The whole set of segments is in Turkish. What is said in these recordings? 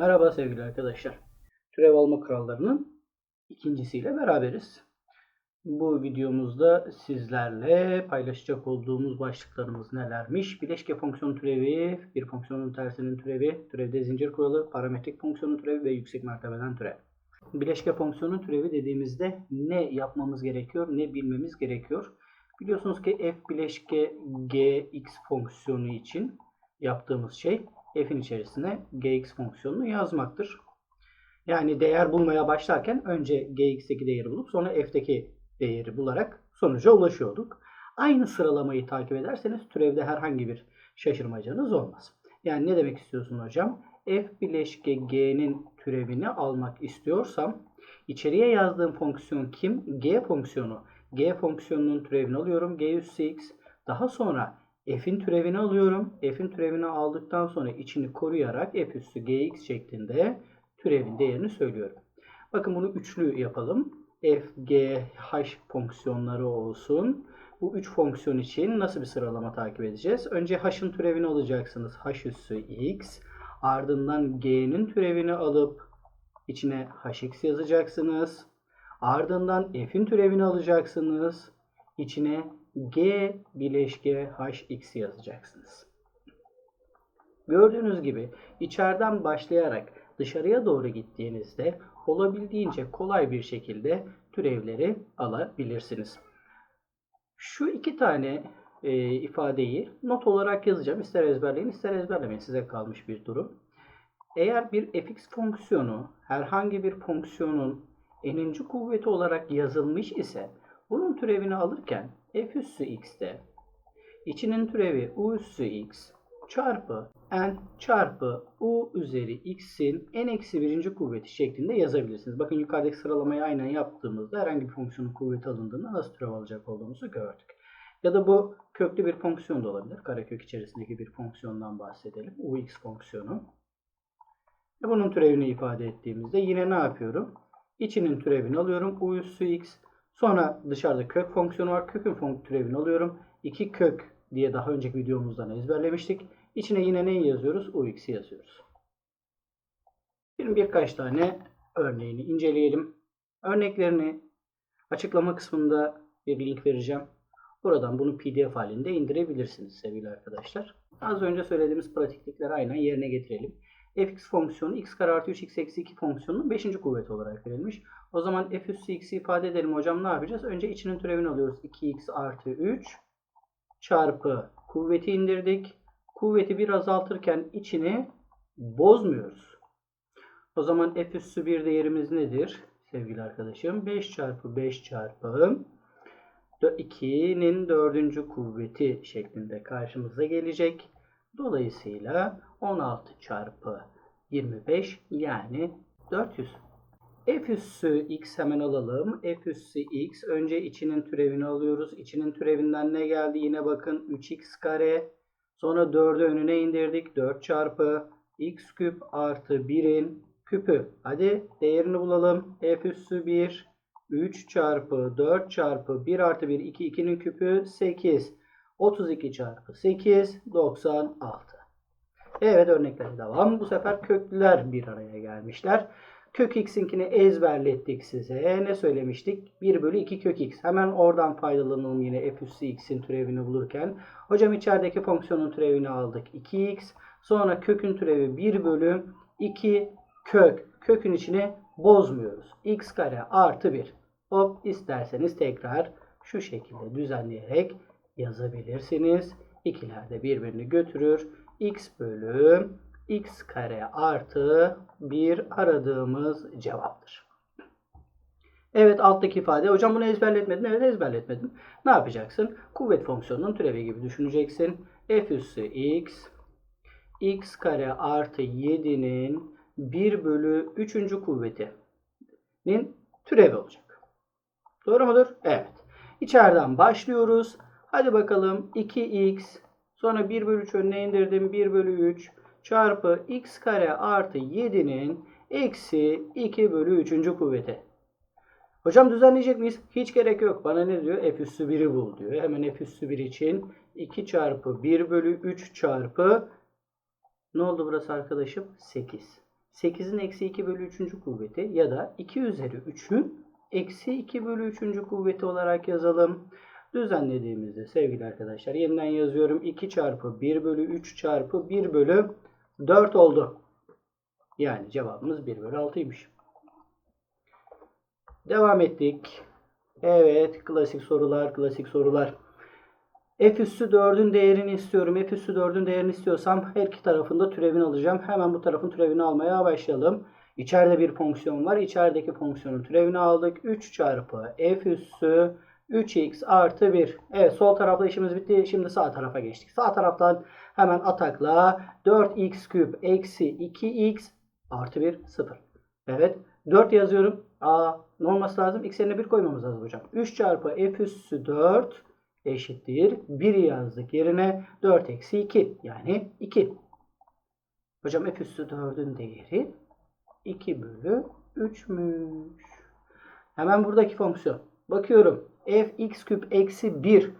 Merhaba sevgili arkadaşlar. Türev alma kurallarının ikincisiyle beraberiz. Bu videomuzda sizlerle paylaşacak olduğumuz başlıklarımız nelermiş? Bileşke fonksiyon türevi, bir fonksiyonun tersinin türevi, türevde zincir kuralı, parametrik fonksiyonun türevi ve yüksek mertebeden türev. Bileşke fonksiyonun türevi dediğimizde ne yapmamız gerekiyor, ne bilmemiz gerekiyor? Biliyorsunuz ki f bileşke gx fonksiyonu için yaptığımız şey f'in içerisine gx fonksiyonunu yazmaktır. Yani değer bulmaya başlarken önce gx'teki değeri bulup sonra f'teki değeri bularak sonuca ulaşıyorduk. Aynı sıralamayı takip ederseniz türevde herhangi bir şaşırmacanız olmaz. Yani ne demek istiyorsun hocam? f bileşke g'nin türevini almak istiyorsam içeriye yazdığım fonksiyon kim? g fonksiyonu. g fonksiyonunun türevini alıyorum. g üssü x. Daha sonra f'in türevini alıyorum. f'in türevini aldıktan sonra içini koruyarak f üssü gx şeklinde türevin değerini söylüyorum. Bakın bunu üçlü yapalım. f, g, h fonksiyonları olsun. Bu üç fonksiyon için nasıl bir sıralama takip edeceğiz? Önce h'ın türevini alacaksınız. h üssü x. Ardından g'nin türevini alıp içine hx yazacaksınız. Ardından f'in türevini alacaksınız. İçine g bileşke hx yazacaksınız. Gördüğünüz gibi içeriden başlayarak dışarıya doğru gittiğinizde olabildiğince kolay bir şekilde türevleri alabilirsiniz. Şu iki tane e, ifadeyi not olarak yazacağım. İster ezberleyin ister ezberlemeyin. Size kalmış bir durum. Eğer bir fx fonksiyonu herhangi bir fonksiyonun n'inci kuvveti olarak yazılmış ise bunun türevini alırken f üssü x'te içinin türevi u üssü x çarpı n çarpı u üzeri x'in n eksi birinci kuvveti şeklinde yazabilirsiniz. Bakın yukarıdaki sıralamayı aynen yaptığımızda herhangi bir fonksiyonun kuvveti alındığında nasıl türev alacak olduğumuzu gördük. Ya da bu köklü bir fonksiyon da olabilir. Karekök içerisindeki bir fonksiyondan bahsedelim. ux fonksiyonu. Bunun türevini ifade ettiğimizde yine ne yapıyorum? İçinin türevini alıyorum. u üssü x. Sonra dışarıda kök fonksiyonu var. Kökün türevini alıyorum. 2 kök diye daha önceki videomuzdan ezberlemiştik. İçine yine neyi yazıyoruz? ux'i yazıyoruz. Şimdi birkaç tane örneğini inceleyelim. Örneklerini açıklama kısmında bir link vereceğim. Buradan bunu pdf halinde indirebilirsiniz sevgili arkadaşlar. Az önce söylediğimiz pratiklikleri aynen yerine getirelim. Fx fonksiyonu x kare artı 3 x eksi 2 fonksiyonunun 5. kuvveti olarak verilmiş. O zaman f üssü x'i ifade edelim hocam ne yapacağız? Önce içinin türevini alıyoruz. 2x artı 3 çarpı kuvveti indirdik. Kuvveti bir azaltırken içini bozmuyoruz. O zaman f üssü 1 değerimiz nedir? Sevgili arkadaşım 5 çarpı 5 çarpı 2'nin dördüncü kuvveti şeklinde karşımıza gelecek. Dolayısıyla 16 çarpı 25 yani 400. F üssü x hemen alalım. F üssü x. Önce içinin türevini alıyoruz. İçinin türevinden ne geldi? Yine bakın 3x kare. Sonra 4'ü önüne indirdik. 4 çarpı x küp artı 1'in küpü. Hadi değerini bulalım. F üssü 1. 3 çarpı 4 çarpı 1 artı 1 2 2'nin küpü 8. 32 çarpı 8 96. Evet örnekler devam. Bu sefer köklüler bir araya gelmişler. Kök x'inkini ezberlettik size. Ne söylemiştik? 1 bölü 2 kök x. Hemen oradan faydalanalım yine f üssü x'in türevini bulurken. Hocam içerideki fonksiyonun türevini aldık. 2x. Sonra kökün türevi 1 bölü 2 kök. Kökün içine bozmuyoruz. x kare artı 1. Hop isterseniz tekrar şu şekilde düzenleyerek yazabilirsiniz. İkiler de birbirini götürür. x bölü x kare artı 1 aradığımız cevaptır. Evet alttaki ifade. Hocam bunu ezberletmedin. Evet ezberletmedim. Ne yapacaksın? Kuvvet fonksiyonunun türevi gibi düşüneceksin. f üssü x x kare artı 7'nin 1 bölü 3. kuvvetinin türevi olacak. Doğru mudur? Evet. İçeriden başlıyoruz. Hadi bakalım 2x sonra 1 bölü 3 önüne indirdim. 1 bölü 3 çarpı x kare artı 7'nin eksi 2 bölü 3. kuvveti. Hocam düzenleyecek miyiz? Hiç gerek yok. Bana ne diyor? F üssü 1'i bul diyor. Hemen F üssü 1 için 2 çarpı 1 bölü 3 çarpı ne oldu burası arkadaşım? 8. 8'in eksi 2 bölü 3. kuvveti ya da 2 üzeri 3'ün eksi 2 bölü 3. kuvveti olarak yazalım. Düzenlediğimizde sevgili arkadaşlar yeniden yazıyorum. 2 çarpı 1 bölü 3 çarpı 1 bölü 4 oldu. Yani cevabımız 1 bölü 6'ymış. Devam ettik. Evet klasik sorular klasik sorular. F üssü 4'ün değerini istiyorum. F üssü 4'ün değerini istiyorsam her iki tarafında türevini alacağım. Hemen bu tarafın türevini almaya başlayalım. İçeride bir fonksiyon var. İçerideki fonksiyonun türevini aldık. 3 çarpı f üssü 3x artı 1. Evet sol tarafta işimiz bitti. Şimdi sağ tarafa geçtik. Sağ taraftan hemen atakla 4x küp eksi 2x artı 1 0. Evet 4 yazıyorum. Aa ne olması lazım? X yerine 1 koymamız lazım hocam. 3 çarpı f üssü 4 eşittir. 1 yazdık yerine 4 eksi 2 yani 2. Hocam f üssü 4'ün değeri 2 bölü 3'müş. Hemen buradaki fonksiyon. Bakıyorum. F x küp eksi 1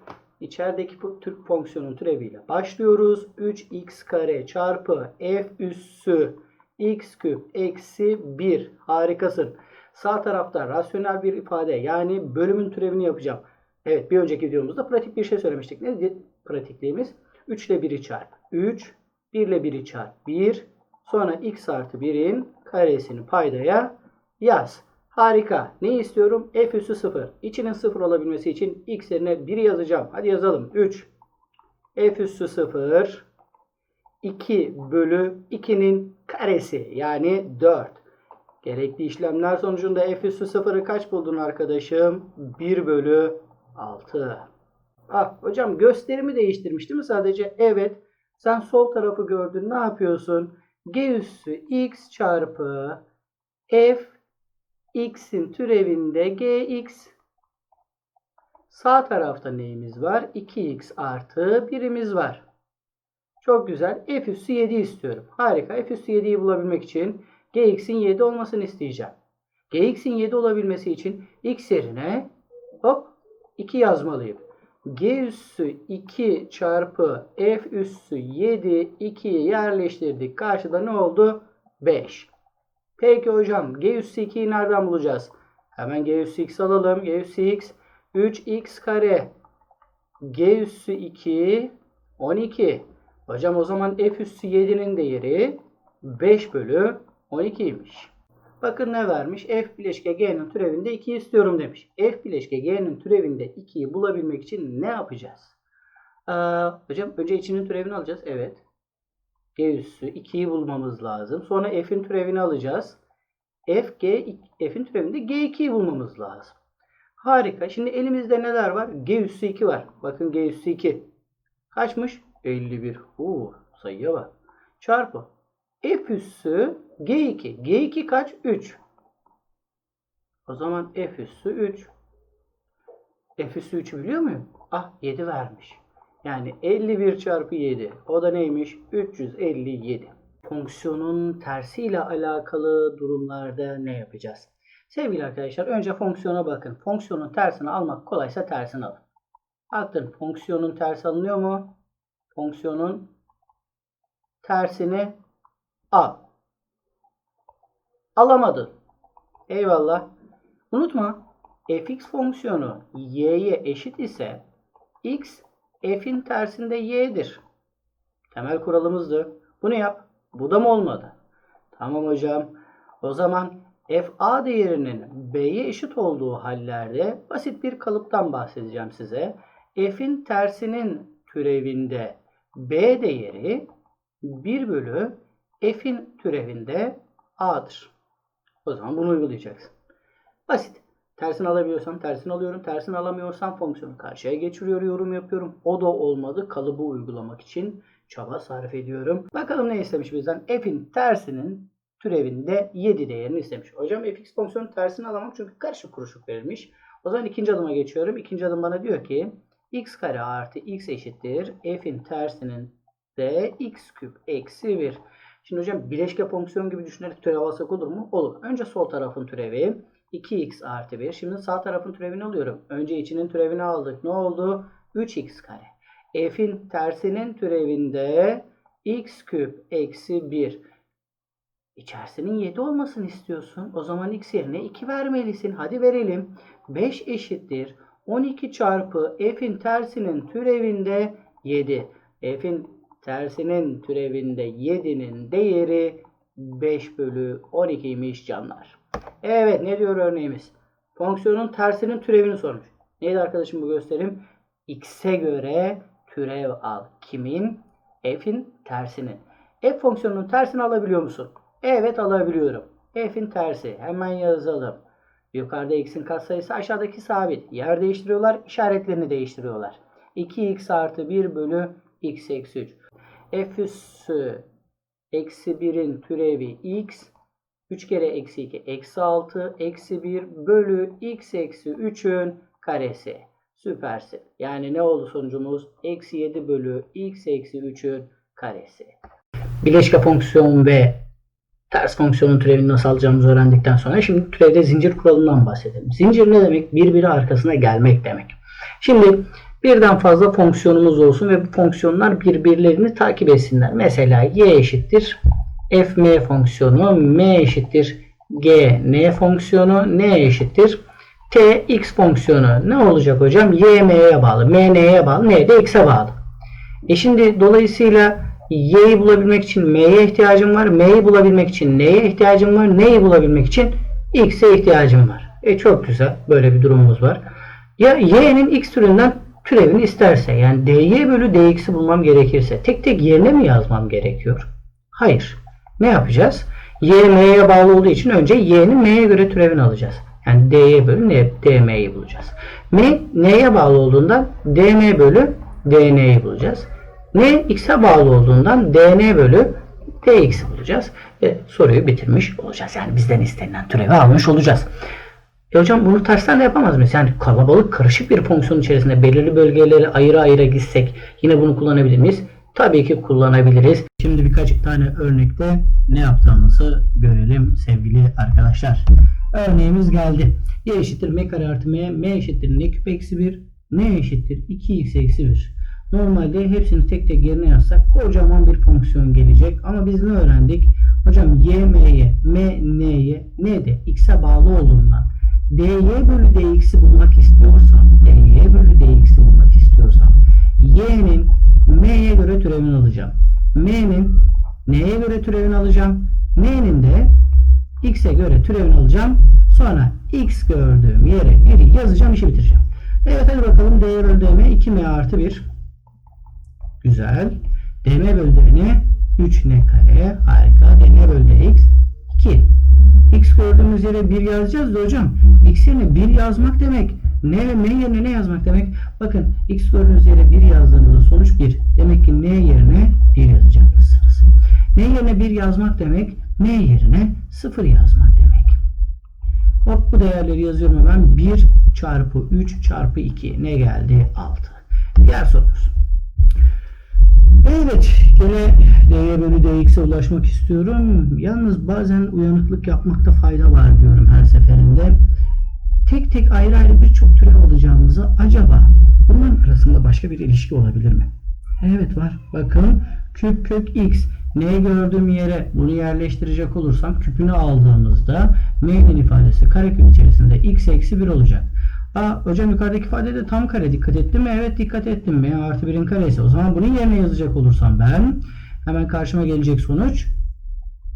içerideki bu Türk fonksiyonun türeviyle başlıyoruz. 3x kare çarpı f üssü x küp eksi 1. Harikasın. Sağ tarafta rasyonel bir ifade yani bölümün türevini yapacağım. Evet bir önceki videomuzda pratik bir şey söylemiştik. Nedir pratikliğimiz? 3 ile 1'i çarp 3, 1 ile 1'i çarp 1, sonra x artı 1'in karesini paydaya yaz. Harika. Ne istiyorum? f üssü 0. İçinin 0 olabilmesi için x yerine 1 yazacağım. Hadi yazalım. 3. f üssü 0 2 bölü 2'nin karesi yani 4. Gerekli işlemler sonucunda f üssü 0'ı kaç buldun arkadaşım? 1 bölü 6. Ah hocam gösterimi değiştirmiş değil mi sadece? Evet. Sen sol tarafı gördün. Ne yapıyorsun? G üssü x çarpı f x'in türevinde gx. Sağ tarafta neyimiz var? 2x artı birimiz var. Çok güzel. F üssü 7 istiyorum. Harika. F üssü 7'yi bulabilmek için gx'in 7 olmasını isteyeceğim. gx'in 7 olabilmesi için x yerine hop 2 yazmalıyım. g üssü 2 çarpı f üssü 7 2'yi yerleştirdik. Karşıda ne oldu? 5. Peki hocam g üssü 2'yi nereden bulacağız? Hemen g üssü x alalım. g üssü x 3x kare g üssü 2 12. Hocam o zaman f üssü 7'nin değeri 5 bölü 12'ymiş. Bakın ne vermiş? F bileşke G'nin türevinde 2 istiyorum demiş. F bileşke G'nin türevinde 2'yi bulabilmek için ne yapacağız? Ee, hocam önce içinin türevini alacağız. Evet. G üssü 2'yi bulmamız lazım. Sonra F'in türevini alacağız. F, G, F'in türevinde G2'yi bulmamız lazım. Harika. Şimdi elimizde neler var? G üssü 2 var. Bakın G üssü 2. Kaçmış? 51. Uuu sayıya bak. Çarpı. F üssü G2. G2 kaç? 3. O zaman F üssü 3. F üssü 3'ü biliyor muyum? Ah 7 vermiş. Yani 51 çarpı 7. O da neymiş? 357. Fonksiyonun tersiyle alakalı durumlarda ne yapacağız? Sevgili arkadaşlar önce fonksiyona bakın. Fonksiyonun tersini almak kolaysa tersini alın. Baktın fonksiyonun tersi alınıyor mu? Fonksiyonun tersini al. Alamadın. Eyvallah. Unutma fx fonksiyonu y'ye eşit ise x f'in tersinde y'dir. Temel kuralımızdı. Bunu yap. Bu da mı olmadı? Tamam hocam. O zaman f a değerinin b'ye eşit olduğu hallerde basit bir kalıptan bahsedeceğim size. f'in tersinin türevinde b değeri 1 bölü f'in türevinde a'dır. O zaman bunu uygulayacaksın. Basit. Tersini alabiliyorsam tersini alıyorum. Tersini alamıyorsam fonksiyonu karşıya geçiriyor, yorum yapıyorum. O da olmadı. Kalıbı uygulamak için çaba sarf ediyorum. Bakalım ne istemiş bizden? F'in tersinin türevinde 7 değerini istemiş. Hocam fx fonksiyonun tersini alamam çünkü karışık kuruşuk verilmiş. O zaman ikinci adıma geçiyorum. İkinci adım bana diyor ki x kare artı x eşittir. F'in tersinin de x küp eksi 1. Şimdi hocam bileşke fonksiyon gibi düşünerek türev alsak olur mu? Olur. Önce sol tarafın türevi 2x artı 1. Şimdi sağ tarafın türevini alıyorum. Önce içinin türevini aldık. Ne oldu? 3x kare. F'in tersinin türevinde x küp eksi 1. İçerisinin 7 olmasını istiyorsun. O zaman x yerine 2 vermelisin. Hadi verelim. 5 eşittir. 12 çarpı f'in tersinin türevinde 7. F'in tersinin türevinde 7'nin değeri 5 bölü 12'ymiş canlar. Evet ne diyor örneğimiz? Fonksiyonun tersinin türevini sormuş. Neydi arkadaşım bu gösterim? X'e göre türev al. Kimin? F'in tersinin. F fonksiyonunun tersini alabiliyor musun? Evet alabiliyorum. F'in tersi. Hemen yazalım. Yukarıda x'in katsayısı aşağıdaki sabit. Yer değiştiriyorlar. işaretlerini değiştiriyorlar. 2x artı 1 bölü x eksi 3. F üssü eksi 1'in türevi x. 3 kere eksi 2 eksi 6 eksi 1 bölü x eksi 3'ün karesi. Süpersin. Yani ne oldu sonucumuz? Eksi 7 bölü x eksi 3'ün karesi. Bileşke fonksiyon ve ters fonksiyonun türevini nasıl alacağımızı öğrendikten sonra şimdi türevde zincir kuralından bahsedelim. Zincir ne demek? Birbiri arkasına gelmek demek. Şimdi birden fazla fonksiyonumuz olsun ve bu fonksiyonlar birbirlerini takip etsinler. Mesela y eşittir fm fonksiyonu, m eşittir g n fonksiyonu, n eşittir t x fonksiyonu. Ne olacak hocam? y m'ye bağlı, m n'ye bağlı, n de x'e bağlı. E şimdi dolayısıyla y'yi bulabilmek için m'ye ihtiyacım var. M'yi bulabilmek için n'ye ihtiyacım var. N'yi bulabilmek için x'e ihtiyacım var. E çok güzel. Böyle bir durumumuz var. Ya y'nin x türünden türevini isterse yani dy bölü dx'i bulmam gerekirse tek tek yerine mi yazmam gerekiyor? Hayır. Ne yapacağız? y m'ye bağlı olduğu için önce y'nin m'ye göre türevini alacağız. Yani dy bölü dm'yi bulacağız. m n'ye bağlı olduğundan dm bölü dn'yi bulacağız. n x'e bağlı olduğundan dn bölü dx'i bulacağız. Ve soruyu bitirmiş olacağız. Yani bizden istenilen türevi almış olacağız. E hocam bunu tersten de yapamaz mıyız? Yani kalabalık karışık bir fonksiyon içerisinde belirli bölgeleri ayrı ayrı gitsek yine bunu kullanabilir miyiz? Tabii ki kullanabiliriz. Şimdi birkaç tane örnekte ne yaptığımızı görelim sevgili arkadaşlar. Örneğimiz geldi. y eşittir m kare artı m, m eşittir n küp eksi 1, n eşittir 2x eksi 1. Normalde hepsini tek tek yerine yazsak kocaman bir fonksiyon gelecek. Ama biz ne öğrendik? Hocam y m'ye, m n'ye, n de x'e bağlı olduğundan dy bölü dx'i bulmak istiyorsam, dy bölü dx'i bulmak istiyorsam y'nin m'ye göre türevini alacağım. m'nin n'ye göre türevini alacağım. n'nin de x'e göre türevini alacağım. Sonra x gördüğüm yere 1'i yazacağım, işi bitireceğim. Evet hadi bakalım dy bölü dm 2m artı 1. Güzel. dm bölü dn 3n kare. Harika. dm bölü dx 2. x gördüğümüz yere 1 yazacağız da hocam. x yerine 1 yazmak demek. N yerine ne yazmak demek? Bakın x gördüğünüz yere 1 yazdığınızda sonuç 1. Demek ki n yerine 1 yazacaksınız. n yerine 1 yazmak demek n yerine 0 yazmak demek. Hop bu değerleri yazıyorum hemen. 1 çarpı 3 çarpı 2 ne geldi? 6. Diğer sorumuz. Evet, gene dy bölü dx'e ulaşmak istiyorum. Yalnız bazen uyanıklık yapmakta fayda var diyorum her seferinde. Tek tek ayrı ayrı birçok türev alacağımızı acaba bunların arasında başka bir ilişki olabilir mi? Evet var. Bakın küp kök x. Ne gördüğüm yere bunu yerleştirecek olursam küpünü aldığımızda m'nin ifadesi karekök içerisinde x eksi 1 olacak. Aa, hocam yukarıdaki ifadede tam kare dikkat ettim mi? Evet dikkat ettim. M artı 1'in karesi. O zaman bunun yerine yazacak olursam ben hemen karşıma gelecek sonuç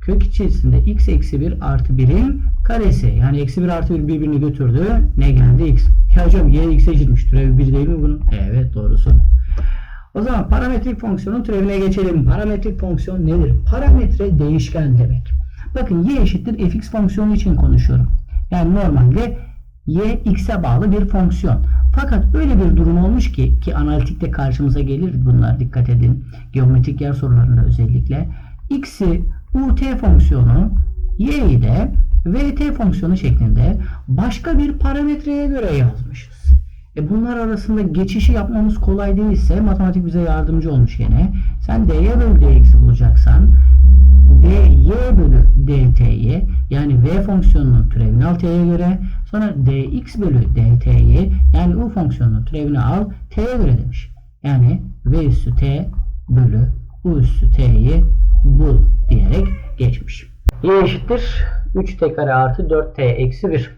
kök içerisinde x eksi 1 artı 1'in karesi. Yani eksi 1 artı 1 birbirini götürdü. Ne geldi? x. Ya hocam y x'e eşitmiş. Türevi 1 değil mi bunun? Evet doğrusu. O zaman parametrik fonksiyonun türevine geçelim. Parametrik fonksiyon nedir? Parametre değişken demek. Bakın y eşittir fx fonksiyonu için konuşuyorum. Yani normalde y x'e bağlı bir fonksiyon. Fakat öyle bir durum olmuş ki ki analitikte karşımıza gelir bunlar dikkat edin. Geometrik yer sorularında özellikle x'i ut fonksiyonu y'yi de vt fonksiyonu şeklinde başka bir parametreye göre yazmışız. E bunlar arasında geçişi yapmamız kolay değilse matematik bize yardımcı olmuş yine. Sen dy bölü dx'i bulacaksan dy bölü dt'yi yani v fonksiyonunun türevini al t'ye göre sonra dx bölü dt'yi yani u fonksiyonunun türevini al t'ye göre demiş. Yani v üssü t bölü u üssü t'yi bul diyerek geçmiş. y eşittir 3t kare artı 4t eksi 1.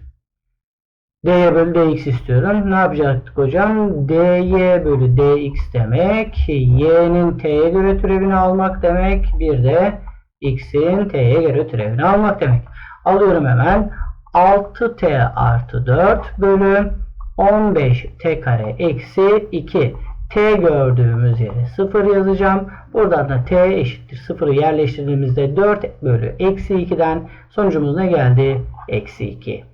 dy bölü dx istiyorum. Ne yapacaktık hocam? dy bölü dx demek y'nin t'ye göre türevini almak demek. Bir de x'in t'ye göre türevini almak demek. Alıyorum hemen. 6t artı 4 bölü 15t kare eksi 2. t gördüğümüz yere 0 yazacağım. Buradan da t eşittir 0'ı yerleştirdiğimizde 4 bölü eksi 2'den sonucumuz ne geldi? Eksi 2.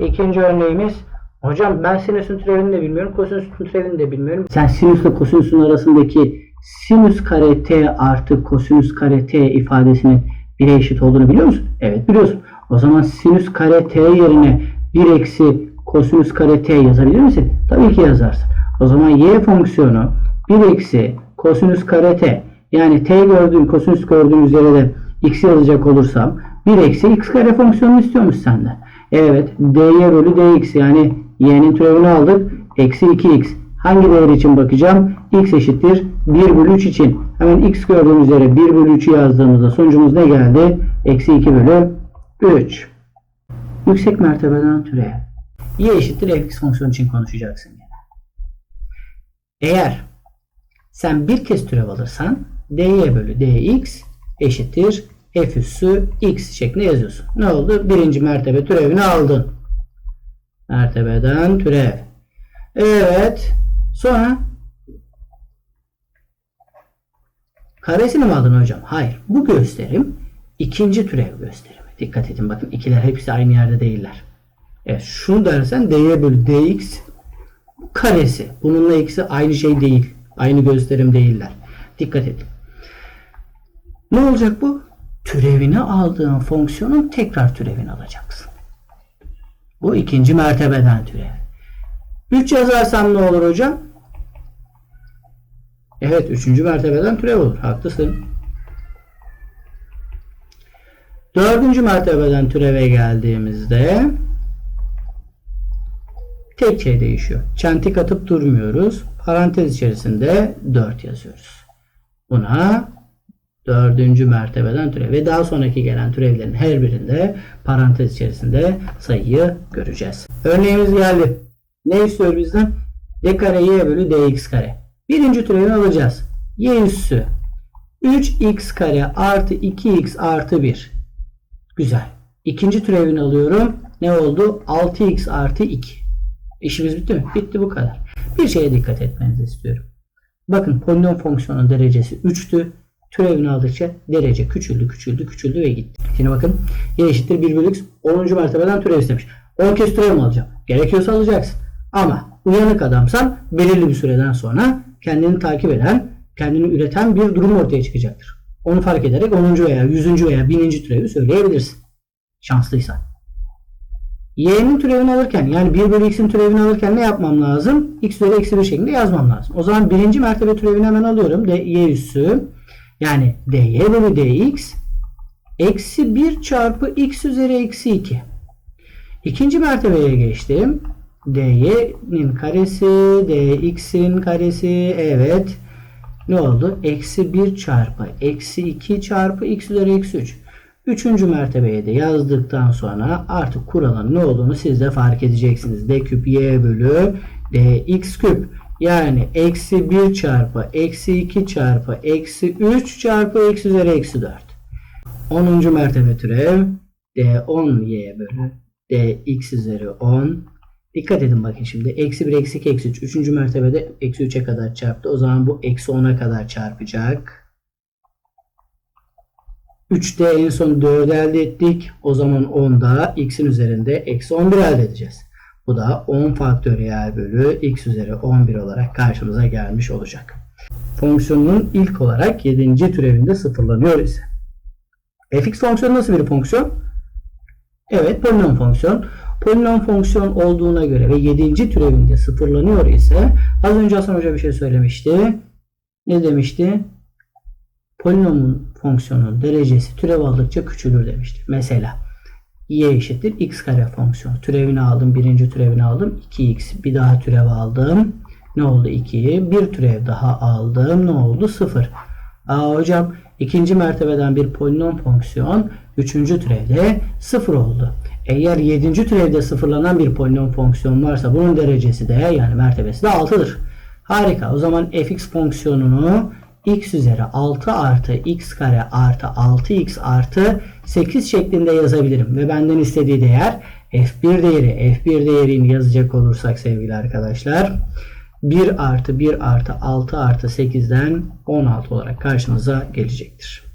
İkinci örneğimiz Hocam ben sinüsün türevini de bilmiyorum, kosinüsün türevini de bilmiyorum. Sen sinüsle kosinüsün arasındaki sinüs kare t artı kosinüs kare t ifadesinin 1'e eşit olduğunu biliyor musun? Evet biliyorsun. O zaman sinüs kare t yerine 1 eksi kosinüs kare t yazabilir misin? Tabii ki yazarsın. O zaman y fonksiyonu 1 eksi kosinüs kare t yani t gördüğüm kosinüs gördüğümüz yere de x yazacak olursam 1 eksi x kare fonksiyonunu istiyormuş senden. Evet dy bölü dx yani y'nin türevini aldık. Eksi 2x. Hangi değer için bakacağım? x eşittir 1 bölü 3 için. Hemen x gördüğümüz yere 1 bölü 3'ü yazdığımızda sonucumuz ne geldi? Eksi 2 bölü 3. Yüksek mertebeden türev. y eşittir fx fonksiyonu için konuşacaksın. Eğer sen bir kez türev alırsan dy bölü dx eşittir f üssü x şeklinde yazıyorsun. Ne oldu? Birinci mertebe türevini aldın. Mertebeden türev. Evet. Sonra karesini mi aldın hocam? Hayır. Bu gösterim ikinci türev gösterimi. Dikkat edin bakın ikiler hepsi aynı yerde değiller. Evet şunu dersen dy bölü dx karesi. Bununla ikisi aynı şey değil. Aynı gösterim değiller. Dikkat edin. Ne olacak bu? Türevini aldığın fonksiyonun tekrar türevini alacaksın. Bu ikinci mertebeden türev. 3 yazarsam ne olur hocam? Evet üçüncü mertebeden türev olur. Haklısın. Dördüncü mertebeden türeve geldiğimizde tek şey değişiyor. Çentik atıp durmuyoruz. Parantez içerisinde 4 yazıyoruz. Buna dördüncü mertebeden türev ve daha sonraki gelen türevlerin her birinde parantez içerisinde sayıyı göreceğiz. Örneğimiz geldi. Ne istiyor bizden? d kare y bölü dx kare. Birinci türevini alacağız. y üssü 3x kare artı 2x artı 1. Güzel. İkinci türevini alıyorum. Ne oldu? 6x artı 2. İşimiz bitti mi? Bitti bu kadar. Bir şeye dikkat etmenizi istiyorum. Bakın polinom fonksiyonun derecesi 3'tü. Türevini aldıkça derece küçüldü, küçüldü, küçüldü ve gitti. Şimdi bakın y eşittir 1 bölü x 10. mertebeden türev istemiş. 10 kez türev mi alacağım? Gerekiyorsa alacaksın. Ama uyanık adamsan belirli bir süreden sonra kendini takip eden, kendini üreten bir durum ortaya çıkacaktır. Onu fark ederek 10. veya 100. veya 1000. türevi söyleyebilirsin. Şanslıysan. Y'nin türevini alırken yani 1 bölü x'in türevini alırken ne yapmam lazım? x üzeri eksi 1 şeklinde yazmam lazım. O zaman birinci mertebe türevini hemen alıyorum. D, y üssü yani dy bölü dx eksi 1 çarpı x üzeri eksi 2. İkinci mertebeye geçtim. dy'nin karesi, dx'in karesi evet. Ne oldu? Eksi 1 çarpı eksi 2 çarpı x üzeri eksi 3. Üçüncü mertebeye de yazdıktan sonra artık kuralın ne olduğunu siz de fark edeceksiniz. d küp y bölü dx küp. Yani eksi 1 çarpı eksi 2 çarpı eksi 3 çarpı eksi üzeri eksi 4. 10. mertebe türev d10y bölü dx üzeri 10. Dikkat edin bakın şimdi. Eksi 1 eksi 2 eksi 3. 3. mertebede eksi 3'e kadar çarptı. O zaman bu eksi 10'a kadar çarpacak. 3'te en son 4 elde ettik. O zaman 10'da x'in üzerinde eksi 11 elde edeceğiz. Bu da 10 faktöriyel bölü x üzeri 11 olarak karşımıza gelmiş olacak. Fonksiyonun ilk olarak 7. türevinde sıfırlanıyor ise. fx fonksiyonu nasıl bir fonksiyon? Evet polinom fonksiyon. Polinom fonksiyon olduğuna göre ve 7. türevinde sıfırlanıyor ise az önce Hasan Hoca bir şey söylemişti. Ne demişti? Polinomun fonksiyonun derecesi türev aldıkça küçülür demişti. Mesela y eşittir x kare fonksiyonu. Türevini aldım. Birinci türevini aldım. 2x. Bir daha türev aldım. Ne oldu 2'yi? Bir türev daha aldım. Ne oldu? 0. Aa hocam ikinci mertebeden bir polinom fonksiyon üçüncü türevde sıfır oldu. Eğer yedinci türevde sıfırlanan bir polinom fonksiyon varsa bunun derecesi de yani mertebesi de 6'dır. Harika. O zaman fx fonksiyonunu x üzeri 6 artı x kare artı 6x artı 8 şeklinde yazabilirim. Ve benden istediği değer f1 değeri. f1 değerini yazacak olursak sevgili arkadaşlar 1 artı 1 artı 6 artı 8'den 16 olarak karşımıza gelecektir.